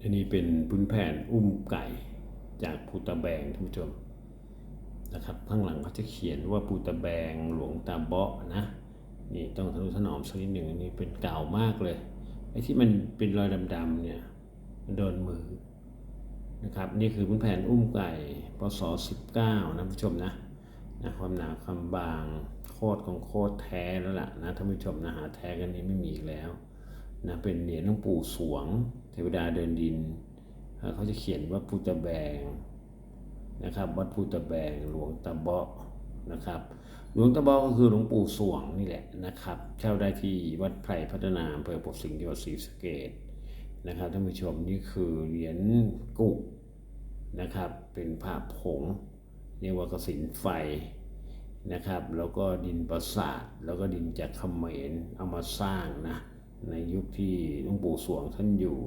อันนี้เป็นพื้นแผ่นอุ้มไก่จากภูตะแบงท่านผู้ชมนะครับข้างหลังเขาจะเขียนว่าภูตะแบงหลวงตาเบาะนะนี่ต้องทนุถนอมสักนิดหนึ่งอันนี้เป็นเก่ามากเลยไอ้ที่มันเป็นรอยดำๆเนี่ยมันโดนมือนะครับนี่คือพื้นแผ่นอุ้มไก่พศ19นะท่านผู้ชมนะนะความหนาความบางโคตรของโคตรแท้แล้วล่ะนะท่านผู้ชมนะหาแท้กันนี้ไม่มีอีกแล้ว นะเป็นเหรียญหลวงปู่สวง เทวดาเดินดิน เขาจะเขียนว่าพุทธแบงนะครับวัดพุทธแบงหลวงตาเบาะนะครับหลวงตาเบาะก็คือหลวงปู่สวงนี่แหละนะครับเช่าได้ที่วัดไผ่พัฒนาอำเภอปกสิงห์จังหวัดศรีสะเกษนะครับท่านผู้ชมนี่คือเหรียญกุกนะครับเป็นพระผงเรียกว่ากสินไฟนะครับ แล้วก็ดินประสาท แล้วก็ดินจากเขมรเอามาสร้างนะ ในยุคที่หลวงปู่สวงท่านอยู่